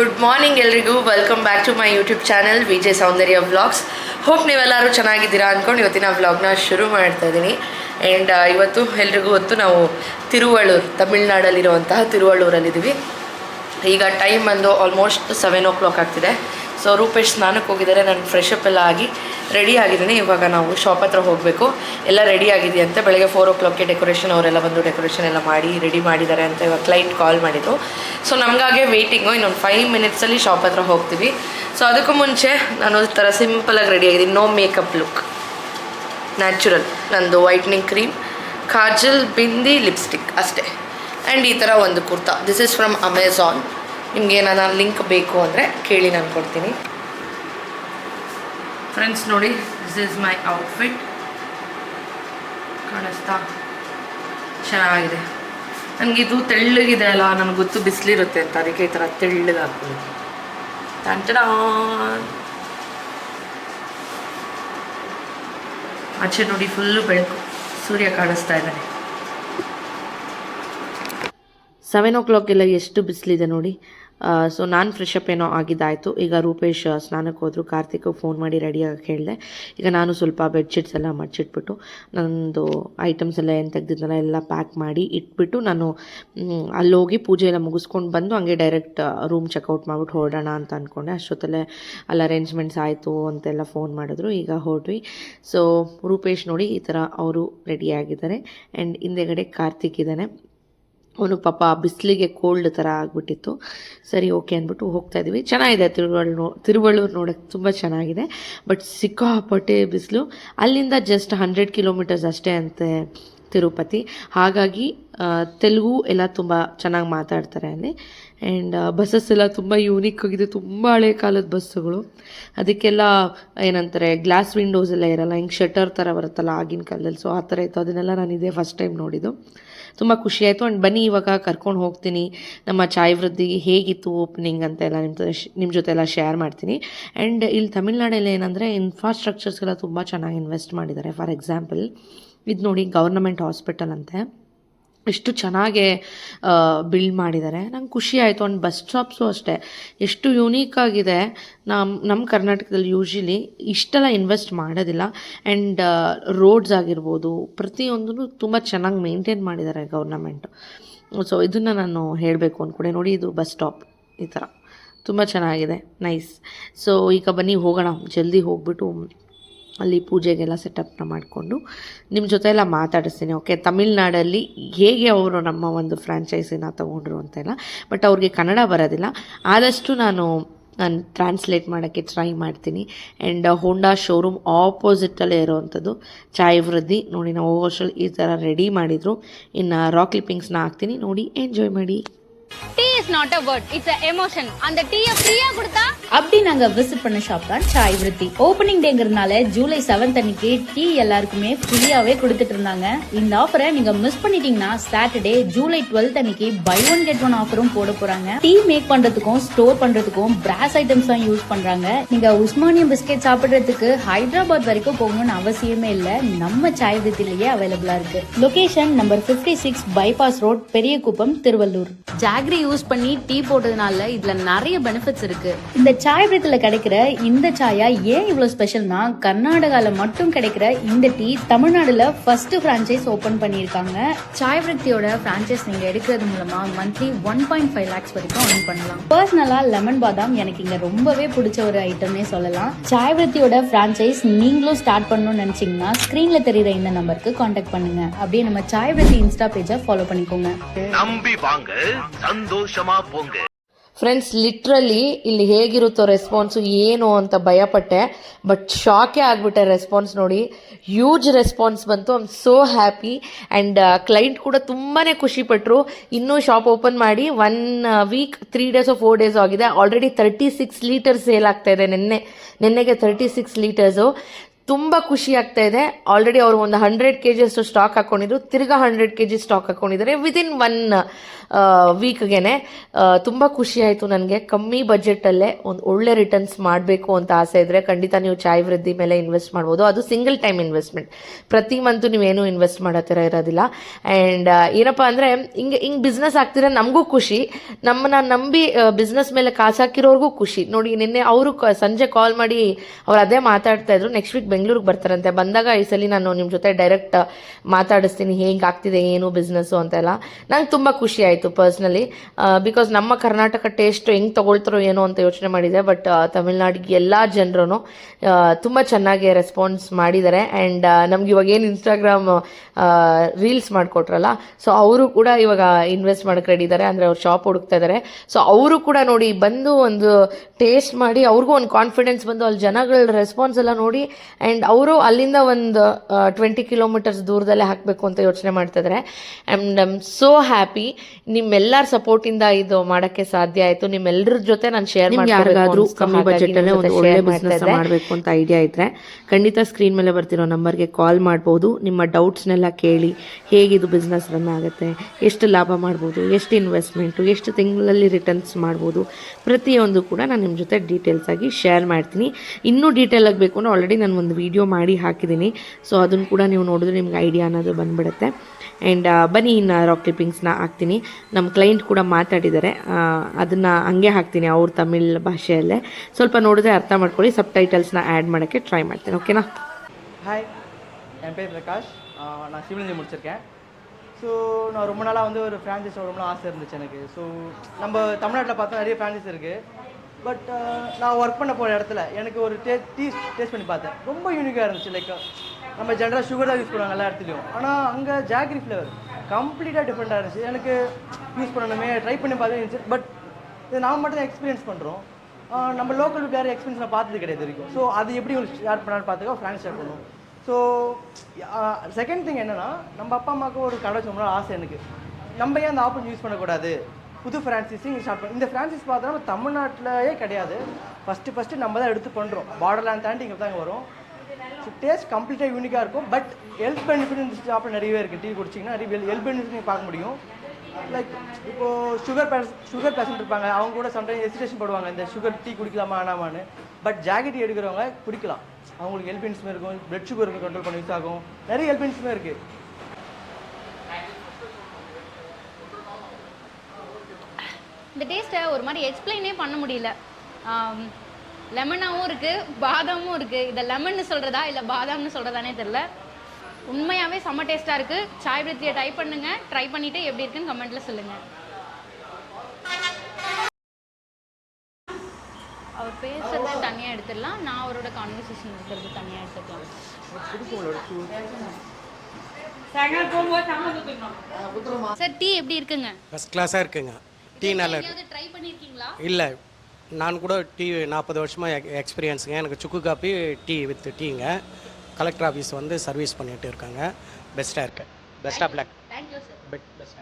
Good morning ಎಲ್ರಿಗೂ. Welcome back to my YouTube channel Vijay Soundarya vlogs hope ನೀವೆಲ್ಲರೂ ಚೆನ್ನಾಗಿದ್ದೀರಾ ಅಂದ್ಕೊಂಡು ಇವತ್ತಿನ ವ್ಲಾಗ್ನ ಶುರು ಮಾಡ್ತಾ ಇದ್ದೀನಿ ಆ್ಯಂಡ್ ಇವತ್ತು ಎಲ್ರಿಗೂ ಹೊತ್ತು ನಾವು ತಿರುವಳ್ಳೂರು ತಮಿಳ್ನಾಡಲ್ಲಿರುವಂತಹ ತಿರುವಳ್ಳೂರಲ್ಲಿದ್ದೀವಿ ಈಗ ಟೈಮ್ ಬಂದು ಆಲ್ಮೋಸ್ಟ್ ಸೆವೆನ್ ಓ ಕ್ಲಾಕ್ ಆಗ್ತಿದೆ. ಸೊ ರೂಪೇಶ್ ಸ್ನಾನಕ್ಕೆ ಹೋಗಿದ್ದಾರೆ. ನಾನು ಫ್ರೆಶ್ ಅಪ್ ಎಲ್ಲ ಆಗಿ ರೆಡಿ ಆಗಿದ್ದೀನಿ. ಇವಾಗ ನಾವು ಶಾಪ್ ಹತ್ರ ಹೋಗಬೇಕು. ಎಲ್ಲ ರೆಡಿ ಆಗಿದೆಯಂತೆ. ಬೆಳಗ್ಗೆ ಫೋರ್ ಓ ಕ್ಲಾಕ್ಗೆ ಡೆಕೋರೇಷನ್ ಅವರೆಲ್ಲ ಬಂದು ಡೆಕೋರೇಷನ್ ಎಲ್ಲ ಮಾಡಿ ರೆಡಿ ಮಾಡಿದ್ದಾರೆ ಅಂತ ಇವಾಗ ಕ್ಲೈಂಟ್ ಕಾಲ್ ಮಾಡಿದ್ರು ಸೊ ನಮಗಾಗೆ ವೆಯ್ಟಿಂಗು ಇನ್ನೊಂದು ಫೈವ್ ಮಿನಿಟ್ಸಲ್ಲಿ ಶಾಪ್ ಹತ್ರ ಹೋಗ್ತೀವಿ. ಸೊ ಅದಕ್ಕೂ ಮುಂಚೆ ನಾನು ಒಂದು ಥರ ಸಿಂಪಲಾಗಿ ರೆಡಿ ಆಗಿದ್ದೀನಿ. ನೋ ಮೇಕಪ್ ಲುಕ್ ನ್ಯಾಚುರಲ್ ನಂದು whitening cream kajal bindi lipstick ಅಷ್ಟೇ. ಆ್ಯಂಡ್ ಈ ಥರ ಒಂದು kurta. This is from Amazon ನಿಮ್ಗೆ ಏನಾದ್ರೂ ಲಿಂಕ್ ಬೇಕು ಅಂದರೆ ಕೇಳಿ ನಾನು ಕೊಡ್ತೀನಿ. ಫ್ರೆಂಡ್ಸ್ ನೋಡಿ ದಿಸ್ ಇಸ್ ಮೈ ಔಟ್ಫಿಟ್ ಕಾಣಿಸ್ತಾ ಚೆನ್ನಾಗಿದೆ. ನನಗಿದು ತೆಳ್ಳಗಿದೆ ಅಲ್ಲ, ನನಗೆ ಗೊತ್ತು ಬಿಸಿಲಿರುತ್ತೆ ಅಂತ, ಅದಕ್ಕೆ ಈ ಥರ ತೆಳ್ಳಗೆ ತಂಟಡ ಆಚೆ ನೋಡಿ ಫುಲ್ಲು ಬೆಳಕು. ಸೂರ್ಯ ಕಾಣಿಸ್ತಾ ಇದ್ದಾನೆ. ಸೆವೆನ್ ಓ ಕ್ಲಾಕ್ ಎಲ್ಲ ಎಷ್ಟು ಬಿಸಿಲಿದೆ ನೋಡಿ. ಸೊ ನಾನು ಫ್ರೆಶ್ ಅಪ್ ಏನೋ ಆಗಿದ್ದಾಯಿತು. ಈಗ ರೂಪೇಶ್ ಸ್ನಾನಕ್ಕೆ ಹೋದರು. ಕಾರ್ತಿಕ್ ಫೋನ್ ಮಾಡಿ ರೆಡಿಯಾಗಿ ಹೇಳಿದೆ. ಈಗ ನಾನು ಸ್ವಲ್ಪ ಬೆಡ್ಶೀಟ್ಸ್ ಎಲ್ಲ ಮಡ್ಚಿಟ್ಬಿಟ್ಟು ನನ್ನದು ಐಟಮ್ಸ್ ಎಲ್ಲ ಏನು ತೆಗೆದಿದ್ದಲ್ಲ ಎಲ್ಲ ಪ್ಯಾಕ್ ಮಾಡಿ ಇಟ್ಬಿಟ್ಟು ನಾನು ಅಲ್ಲೋಗಿ ಪೂಜೆ ಎಲ್ಲ ಮುಗಿಸ್ಕೊಂಡು ಬಂದು ಹಂಗೆ ಡೈರೆಕ್ಟ್ ರೂಮ್ ಚೆಕ್ಔಟ್ ಮಾಡ್ಬಿಟ್ಟು ಹೊರಡೋಣ ಅಂತ ಅಂದ್ಕೊಂಡೆ ಅಷ್ಟೊತ್ತಲ್ಲೇ ಅಲ್ಲಿ ಅರೇಂಜ್ಮೆಂಟ್ಸ್ ಆಯಿತು ಅಂತೆಲ್ಲ ಫೋನ್ ಮಾಡಿದ್ರು. ಈಗ ಹೊರಟ್ವಿ. ಸೊ ರೂಪೇಶ್ ನೋಡಿ ಈ ಥರ ಅವರು ರೆಡಿಯಾಗಿದ್ದಾರೆ ಆ್ಯಂಡ್ ಹಿಂದೆಗಡೆ ಕಾರ್ತಿಕ್ ಇದ್ದಾನೆ. ಅವನು ಪಾಪ ಬಿಸಿಲಿಗೆ ಕೋಲ್ಡ್ ಥರ ಆಗಿಬಿಟ್ಟಿತ್ತು. ಸರಿ ಓಕೆ ಅಂದ್ಬಿಟ್ಟು ಹೋಗ್ತಾ ಇದ್ದೀವಿ ಚೆನ್ನಾಗಿದೆ, ತಿರುವಳ್ಳು ತಿರುವಳ್ಳೂರು ನೋಡೋಕ್ಕೆ ತುಂಬ ಚೆನ್ನಾಗಿದೆ. ಬಟ್ ಸಿಕ್ಕಾಪಟ್ಟೆ ಬಿಸಿಲು. ಅಲ್ಲಿಂದ ಜಸ್ಟ್ ಹಂಡ್ರೆಡ್ ಕಿಲೋಮೀಟರ್ಸ್ ಅಷ್ಟೇ ಅಂತೆ ತಿರುಪತಿ. ಹಾಗಾಗಿ ತೆಲುಗು ಎಲ್ಲ ತುಂಬ ಚೆನ್ನಾಗಿ ಮಾತಾಡ್ತಾರೆ ಅಲ್ಲಿ. ಆ್ಯಂಡ್ ಬಸ್ಸಸ್ ಎಲ್ಲ ತುಂಬ ಯೂನಿಕ್ ಆಗಿದೆ. ತುಂಬ ಹಳೆ ಕಾಲದ ಬಸ್ಸುಗಳು. ಅದಕ್ಕೆಲ್ಲ, ಏನಂತಾರೆ ಗ್ಲಾಸ್ ವಿಂಡೋಸ್ ಎಲ್ಲ ಇರಲ್ಲ. ಹಿಂಗೆ ಶಟರ್ ಥರ ಬರುತ್ತಲ್ಲ ಆಗಿನ ಕಾಲದಲ್ಲಿ. ಸೊ ಆ ಥರ ಇತ್ತು. ಅದನ್ನೆಲ್ಲ ನಾನು ಇದೇ ಫಸ್ಟ್ ಟೈಮ್ ನೋಡಿದ್ದು. ತುಂಬ ಖುಷಿ ಆಯಿತು. ಆ್ಯಂಡ್ ಬನ್ನಿ, ಇವಾಗ ಕರ್ಕೊಂಡು ಹೋಗ್ತೀನಿ. ನಮ್ಮ ಚಾಯ್ ವೃದ್ಧಿ ಹೇಗಿತ್ತು ಓಪನಿಂಗ್ ಅಂತ ಎಲ್ಲ ನಿಮ್ಮ ನಿಮ್ಮ ಜೊತೆ ಎಲ್ಲ ಶೇರ್ ಮಾಡ್ತೀನಿ. ಆ್ಯಂಡ್ ಇಲ್ಲಿ ತಮಿಳ್ನಾಡಲ್ಲಿ ಏನಂದರೆ ಇನ್ಫ್ರಾಸ್ಟ್ರಕ್ಚರ್ಸ್ಗೆಲ್ಲ ತುಂಬ ಚೆನ್ನಾಗಿ ಇನ್ವೆಸ್ಟ್ ಮಾಡಿದ್ದಾರೆ. ಫಾರ್ ಎಕ್ಸಾಂಪಲ್ ಇದು ನೋಡಿ ಗೌರ್ನಮೆಂಟ್ ಹಾಸ್ಪಿಟಲ್ ಅಂತೆ. ಎಷ್ಟು ಚೆನ್ನಾಗಿ ಬಿಲ್ಡ್ ಮಾಡಿದ್ದಾರೆ. ನಂಗೆ ಖುಷಿ ಆಯಿತು. ಒಂದು ಬಸ್ ಸ್ಟಾಪ್ಸು ಅಷ್ಟೇ. ಎಷ್ಟು ಯೂನೀಕ್ ಆಗಿದೆ. ನಮ್ಮ ನಮ್ಮ ಕರ್ನಾಟಕದಲ್ಲಿ ಯೂಶ್ವಲಿ ಇಷ್ಟೆಲ್ಲ ಇನ್ವೆಸ್ಟ್ ಮಾಡೋದಿಲ್ಲ. ಆ್ಯಂಡ್ ರೋಡ್ಸ್ ಆಗಿರ್ಬೋದು ಪ್ರತಿಯೊಂದೂ ತುಂಬ ಚೆನ್ನಾಗಿ ಮೇಂಟೈನ್ ಮಾಡಿದ್ದಾರೆ ಗೌರ್ನಮೆಂಟು ಸೊ ಇದನ್ನು ನಾನು ಹೇಳಬೇಕು ಅಂದ್ಕೊಂಡೆ ನೋಡಿ, ಇದು ಬಸ್ ಸ್ಟಾಪ್ ಈ ಥರ ತುಂಬ ಚೆನ್ನಾಗಿದೆ. ನೈಸ್ ಸೊ ಈಗ ಬನ್ನಿ, ಹೋಗೋಣ. ಜಲ್ದಿ ಹೋಗ್ಬಿಟ್ಟು ಅಲ್ಲಿ ಪೂಜೆಗೆಲ್ಲ ಸೆಟಪ್ನ ಮಾಡಿಕೊಂಡು ನಿಮ್ಮ ಜೊತೆ ಎಲ್ಲ ಮಾತಾಡಿಸ್ತೀನಿ ಓಕೆ ತಮಿಳ್ನಾಡಲ್ಲಿ ಹೇಗೆ ಅವರು ನಮ್ಮ ಒಂದು ಫ್ರ್ಯಾಂಚೈಸಿನ ತೊಗೊಂಡ್ರು ಅಂತೆಲ್ಲ ಬಟ್ ಅವ್ರಿಗೆ ಕನ್ನಡ ಬರೋದಿಲ್ಲ. ಆದಷ್ಟು ನಾನು ನಾನು ಟ್ರಾನ್ಸ್ಲೇಟ್ ಮಾಡೋಕ್ಕೆ ಟ್ರೈ ಮಾಡ್ತೀನಿ. ಆ್ಯಂಡ್ ಹೋಂಡಾ ಶೋರೂಮ್ ಆಪೋಸಿಟಲ್ಲೇ ಇರೋವಂಥದ್ದು ಚಾಯ್ ವೃದ್ಧಿ ನೋಡಿ, ನಾವು ಹೋಗೋಷ್ಟರಲ್ಲಿ ಈ ಥರ ರೆಡಿ ಮಾಡಿದರು. ಇನ್ನು ರಾಕ್ ಕ್ಲಿಪ್ಪಿಂಗ್ಸ್ನ ಹಾಕ್ತೀನಿ. ನೋಡಿ ಎಂಜಾಯ್ ಮಾಡಿ. Not a word it's a emotion அந்த டீயை ஃப்ரீயா கொடுத்தா? அப்படி நாங்க விசிட் பண்ண ஷாப் தான் சாய் விருத்தி ஓபனிங் டேங்கிறதுனால ஜூலை செவன்த் அன்னைக்கு டீ எல்லாருக்குமே ஃப்ரீயாவே கொடுத்துட்டு இருந்தாங்க. இந்த ஆஃபரை நீங்க மிஸ் பண்ணிட்டீங்கன்னா சாட்டர்டே ஜூலை டுவெல்த் அன்னைக்கு பை ஒன் கெட் ஒன் ஆஃபரும் போட போறாங்க. டீ மேக் பண்றதுக்கும் ஸ்டோர் பண்றதுக்கும் பிராஸ் ஐட்டம்ஸ் தான் யூஸ் பண்றாங்க. நீங்க உஸ்மானியம் பிஸ்கெட் சாப்பிடுறதுக்கு ஹைதராபாத் வரைக்கும் போகணும்னு அவசியமே இல்ல. நம்ம சாய் விருத்திலேயே அவைலபிளா இருக்கு. Location number 56 six bypass road Periyakuppam Tiruvallur. Jaggery use பண்ணி டீ போட்டதுனால இதுல நிறைய பெனிஃபிட்ஸ் இருக்கு. இந்த சாய் விருத்துல கிடைக்கிற இந்த சாயா ஏன் இவ்வளவு ஸ்பெஷல்னா கர்நாடகால மட்டும் கிடைக்கிற இந்த டீ தமிழ்நாடுல ஃபர்ஸ்ட் பிரான்ச்சைஸ் ஓபன் பண்ணிருக்காங்க சாய் விருத்தியோட பிரான்ச்சைஸ் நீங்க எடுக்கிறது மூலமா monthly one point five lakhs வரைக்கும் earn பண்ணலாம். பர்சனலா லெமன் பாதாம் எனக்கு இங்க ரொம்பவே பிடிச்ச ஒரு ஐட்டம்னே சொல்லலாம். சாய் விருத்தியோட பிரான்ச்சைஸ் நீங்களும் ஸ்டார்ட் பண்ணணும்னு நினைச்சீங்கன்னா ஸ்கிரீன்ல தெரியுற இந்த நம்பருக்கு காண்டாக்ட் பண்ணுங்க. அப்படியே நம்ம சாய் விருத்தி இன்ஸ்டா பேஜை ஃபாலோ பண்ணிக்கோங்க. நம்பி வாங்க சந்தோஷமா ಫ್ರೆಂಡ್ಸ್ ಲಿಟ್ರಲಿ ಇಲ್ಲಿ ಹೇಗಿರುತ್ತೋ ರೆಸ್ಪಾನ್ಸು ಏನು ಅಂತ ಭಯಪಟ್ಟೆ ಬಟ್ ಶಾಕೇ ಆಗಿಬಿಟ್ಟೆ ರೆಸ್ಪಾನ್ಸ್ ನೋಡಿ. ಹ್ಯೂಜ್ ರೆಸ್ಪಾನ್ಸ್ ಬಂತು. Am so happy and client ಕೂಡ ತುಂಬಾ ಖುಷಿಪಟ್ಟರು ಇನ್ನೂ ಶಾಪ್ ಓಪನ್ ಮಾಡಿ one week three of four days ಆಗಿದೆ. Already thirty six litres sale ಆಗ್ತಾ ಇದೆ ನಿನ್ನೆ. ನಿನ್ನೆಗೆ ತರ್ಟಿ ಸಿಕ್ಸ್ ಲೀಟರ್ಸು ತುಂಬ ಖುಷಿ ಆಗ್ತಾ ಇದೆ. ಆಲ್ರೆಡಿ ಅವರು ಒಂದು ಹಂಡ್ರೆಡ್ ಕೆ ಜಿ ಅಷ್ಟು ಸ್ಟಾಕ್ ಹಾಕೊಂಡಿದ್ರು. ತಿರ್ಗಾ ಹಂಡ್ರೆಡ್ ಕೆ ಜಿ ಸ್ಟಾಕ್ ಹಾಕೊಂಡಿದ್ದಾರೆ ವಿದಿನ್ ಒನ್ ವೀಕ್ಗೆ ತುಂಬ ಖುಷಿ ಆಯಿತು ನನಗೆ. ಕಮ್ಮಿ ಬಜೆಟಲ್ಲೇ ಒಂದು ಒಳ್ಳೆ ರಿಟರ್ನ್ಸ್ ಮಾಡಬೇಕು ಅಂತ ಆಸೆ ಇದ್ದರೆ ಖಂಡಿತ ನೀವು ಚಾಯ್ ವೃದ್ಧಿ ಮೇಲೆ ಇನ್ವೆಸ್ಟ್ ಮಾಡ್ಬೋದು. ಅದು ಸಿಂಗಲ್ ಟೈಮ್ ಇನ್ವೆಸ್ಟ್ಮೆಂಟ್ ಪ್ರತಿ ಮಂತು ನೀವೇನು ಇನ್ವೆಸ್ಟ್ ಮಾಡೋ ಥರ ಇರೋದಿಲ್ಲ. ಆ್ಯಂಡ್ ಏನಪ್ಪ ಅಂದರೆ ಹಿಂಗೆ ಹಿಂಗೆ ಬಿಸ್ನೆಸ್ ಆಗ್ತಿದ್ರೆ ನಮಗೂ ಖುಷಿ. ನಮ್ಮನ್ನ ನಂಬಿ ಬಿಸ್ನೆಸ್ ಮೇಲೆ ಕಾಸು ಹಾಕಿರೋರ್ಗೂ ಖುಷಿ. ನೋಡಿ, ನಿನ್ನೆ ಅವರು ಸಂಜೆ ಕಾಲ್ ಮಾಡಿ ಅವ್ರು ಅದೇ ಮಾತಾಡ್ತಾ ಇದ್ರು. ನೆಕ್ಸ್ಟ್ ವೀಕ್ ಬೆಂಗಳೂರಿಗೆ ಬರ್ತಾರಂತೆ. ಬಂದಾಗ ಈ ಸಲ ನಾನು ನಿಮ್ಮ ಜೊತೆ ಡೈರೆಕ್ಟ್ ಮಾತಾಡಿಸ್ತೀನಿ. ಹೇಗೆ ಆಗ್ತಿದೆ, ಏನು ಬಿಸ್ನೆಸ್ಸು ಅಂತೆಲ್ಲ ನಂಗೆ ತುಂಬ ಖುಷಿ ಆಯಿತು ಪರ್ಸ್ನಲಿ ಬಿಕಾಸ್ ನಮ್ಮ ಕರ್ನಾಟಕ ಟೇಸ್ಟ್ ಹೆಂಗೆ ತೊಗೊಳ್ತಾರೋ ಏನೋ ಅಂತ ಯೋಚನೆ ಮಾಡಿದೆ. ಬಟ್ ತಮಿಳ್ನಾಡಿಗೆ ಎಲ್ಲ ಜನರು ತುಂಬ ಚೆನ್ನಾಗಿ ರೆಸ್ಪಾನ್ಸ್ ಮಾಡಿದ್ದಾರೆ ಆ್ಯಂಡ್ ನಮ್ಗೆ ಇವಾಗ ಏನು ಇನ್ಸ್ಟಾಗ್ರಾಮ್ ರೀಲ್ಸ್ ಮಾಡಿಕೊಟ್ರಲ್ಲ ಸೊ ಅವರು ಕೂಡ ಇವಾಗ ಇನ್ವೆಸ್ಟ್ ಮಾಡಕ್ಕೆ ರೆಡಿ ಇದ್ದಾರೆ ಅಂದರೆ ಅವ್ರು ಶಾಪ್ ಹುಡುಕ್ತಾ ಇದ್ದಾರೆ ಸೊ ಅವರು ಕೂಡ ನೋಡಿ ಬಂದು ಒಂದು ಟೇಸ್ಟ್ ಮಾಡಿ, ಅವ್ರಿಗೂ ಒಂದು ಕಾನ್ಫಿಡೆನ್ಸ್ ಬಂದು ಅಲ್ಲಿ ಜನಗಳ ರೆಸ್ಪಾನ್ಸ್ ಎಲ್ಲ ನೋಡಿ ಆ್ಯಂಡ್ ಅವರು ಅಲ್ಲಿಂದ ಒಂದು ಟ್ವೆಂಟಿ ಕಿಲೋಮೀಟರ್ಸ್ ದೂರದಲ್ಲೇ ಹಾಕಬೇಕು ಅಂತ ಯೋಚನೆ ಮಾಡ್ತಾ ಇದ್ದಾರೆ ಆ್ಯಂಡ್ ಐಮ್ ಸೋ ಹ್ಯಾಪಿ ನಿಮ್ಮೆಲ್ಲರ ಸಪೋರ್ಟಿಂದ ಇದು ಮಾಡೋಕ್ಕೆ ಸಾಧ್ಯ ಆಯಿತು. ನಿಮ್ಮೆಲ್ಲರ ಜೊತೆ ನಾನು ಶೇರ್ ಯಾರಿಗಾದ್ರೂ ಕಮ್ಮಿ ಬಜೆಟಲ್ಲೇ ಒಂದು ಒಳ್ಳೆ ಬಿಸ್ನೆಸ್ ಮಾಡಬೇಕು ಅಂತ ಐಡಿಯಾ ಇದ್ದರೆ ಖಂಡಿತ ಸ್ಕ್ರೀನ್ ಮೇಲೆ ಬರ್ತಿರೋ ನಂಬರ್ಗೆ ಕಾಲ್ ಮಾಡ್ಬೋದು. ನಿಮ್ಮ ಡೌಟ್ಸ್ನೆಲ್ಲ ಕೇಳಿ ಹೇಗಿದು ಬಿಸ್ನೆಸ್ ರನ್ ಆಗುತ್ತೆ ಎಷ್ಟು ಲಾಭ ಮಾಡ್ಬೋದು ಎಷ್ಟು ಇನ್ವೆಸ್ಟ್ಮೆಂಟು ಎಷ್ಟು ತಿಂಗಳಲ್ಲಿ ರಿಟರ್ನ್ಸ್ ಮಾಡ್ಬೋದು ಪ್ರತಿಯೊಂದು ಕೂಡ ನಾನು ನಿಮ್ಮ ಜೊತೆ ಡೀಟೇಲ್ಸ್ ಆಗಿ ಶೇರ್ ಮಾಡ್ತೀನಿ. ಇನ್ನೂ ಡೀಟೇಲ್ ಆಗಬೇಕು ಅಂದರೆ ಆಲ್ರೆಡಿ ನಾನು ಒಂದು ವಿಡಿಯೋ ಮಾಡಿ ಹಾಕಿದ್ದೀನಿ ಸೊ ಅದನ್ನು ಕೂಡ ನೀವು ನೋಡಿದ್ರೆ ನಿಮ್ಗೆ ಐಡಿಯಾ ಅನ್ನೋದು ಬಂದ್ಬಿಡುತ್ತೆ ಆ್ಯಂಡ್ ಬನ್ನಿ ಇನ್ನು ರಾಕ್ ಕ್ಲಿಪ್ಪಿಂಗ್ಸ್ನ ಹಾಕ್ತೀನಿ ನಮ್ಮ ಕ್ಲೈಂಟ್ ಕೂಡ ಮಾತಾಡಿದ್ದಾರೆ ಅದನ್ನು ಹಂಗೆ ಹಾಕ್ತೀನಿ ಅವ್ರ ತಮಿಳ್ ಭಾಷೆಯಲ್ಲೇ ಸ್ವಲ್ಪ ನೋಡಿದ್ರೆ ಅರ್ಥ ಮಾಡ್ಕೊಳ್ಳಿ ಸಬ್ ಟೈಟಲ್ಸ್ನ ಆ್ಯಡ್ ಮಾಡೋಕ್ಕೆ ಟ್ರೈ ಮಾಡ್ತೀನಿ ಓಕೆನಾ ஹாய் என் பேர் பிரகாஷ் ஆஹ் நான் சிவிலிஞ்சி முடிச்சிருக்கேன் ஸோ நான் ரொம்ப நாளாக வந்து ஒரு ஃப்ரான்ச்சைஸ் ரொம்ப நாள் ஆசை இருந்துச்சு எனக்கு ஸோ நம்ம தமிழ்நாட்டில் பார்த்தா நிறைய ஃப்ரான்ச்சைஸ் இருக்குது பட் uh, நான் ஒர்க் பண்ண போகிற இடத்துல எனக்கு ஒரு டே டீ டேஸ்ட் பண்ணி பார்த்தேன். ரொம்ப யூனிக்காக இருந்துச்சு லைக் நம்ம ஜென்ரலாக சுகர் தான் யூஸ் பண்ணுவாங்க எல்லா இடத்துலையும். ஆனால் அங்கே ஜாக்ரி ஃப்ளேவர் கம்ப்ளீட்டாக டிஃப்ரெண்ட்டாக இருந்துச்சு. எனக்கு யூஸ் பண்ணணுமே ட்ரை பண்ணி பார்த்தேன் பட் இது நாம் மட்டும் தான் எக்ஸ்பீரியன்ஸ் பண்ணுறோம் நம்ம லோக்கல் யாரும் எக்ஸ்பீரியன்ஸ் நான் பார்த்தது கிடையாது வரைக்கும். ஸோ அது எப்படி உங்களுக்கு ஷேர் பண்ணான்னு பார்த்துக்கோ ஃப்ரெண்ட்ஸ் ஷேர் பண்ணுவோம். ஸோ செகண்ட் திங் என்னென்னா நம்ம அப்பா அம்மாவுக்கு ஒரு கடை வச்சோம்னா ஆசை எனக்கு. நம்ம ஏன் அந்த ஆப்பன் யூஸ் பண்ணக்கூடாது? புது ஃப்ரான்ச்சைஸிங் ஸ்டார்ட் பண்ணி இந்த ஃப்ரான்சைஸ் பார்த்தா நம்ம தமிழ்நாட்டிலேயே கிடையாது. ஃபஸ்ட்டு ஃபஸ்ட்டு நம்ம தான் எடுத்து பண்ணுறோம் பார்டர்லேண்ட் தாண்டி இங்கே தான் வரும். ஸோ டேஸ்ட் கம்ப்ளீட்டாக யூனிக்காக இருக்கும். பட் ஹெல்த் பெனிஃபிட் இந்த ஷாப்பில் நிறையவே இருக்குது டீ குடிச்சிங்கன்னா நிறைய ஹெல்த் பெனிஃபிட் நீங்கள் பார்க்க முடியும். லைக் இப்போது சுகர் பேஷ் சுகர் பேஷண்ட் இருப்பாங்க. அவங்க கூட சம்டைம் ஹெசிடேஷன் போடுவாங்க. இந்த சுகர் டீ குடிக்கலாமா வேணாமான்னு. பட் ஜாக்கெட் எடுக்கிறவங்க குடிக்கலாம். அவங்களுக்கு ஹெல்ப் பெனிஃபிட்ஸுமே இருக்கும். பிளட் சுகர் கண்ட்ரோல் பண்ண யூஸ் ஆகும். நிறைய ஹெல்ப் பெனிஃபிட்ஸுமே இருக்குது இந்த டேஸ்ட்டை ஒரு மாதிரி எக்ஸ்பிளைனே பண்ண முடியல. லெமனாகவும் இருக்குது பாதாமும் இருக்குது இதை லெமன்னு சொல்கிறதா இல்லை பாதாம்னு சொல்கிறதானே தெரில உண்மையாகவே செம்ம டேஸ்ட்டாக இருக்குது சாய் விருத்தியை ட்ரை பண்ணுங்கள் ட்ரை பண்ணிவிட்டு எப்படி இருக்குன்னு கமெண்ட்டில் சொல்லுங்கள் அவர் பேசுறது தனியாக எடுத்துடலாம். நான் அவரோட கான்வர்சேஷன் இருக்கிறது தனியாக எடுத்துக்கலாம். சார் டீ எப்படி இருக்குங்க? ஃபஸ்ட் கிளாஸாக இருக்குங்க. டீ நல்லா இல்லை. நான் கூட டீ நாற்பது வருஷமாக எக்ஸ்பீரியன்ஸுங்க எனக்கு சுக்கு காப்பி டீ வித் டீங்க. கலெக்டர் ஆஃபீஸ் வந்து சர்வீஸ் பண்ணிட்டு இருக்காங்க. பெஸ்ட்டாக இருக்கு. பெஸ்ட் ஆஃப் லக் பெட் பெஸ்ட்டாக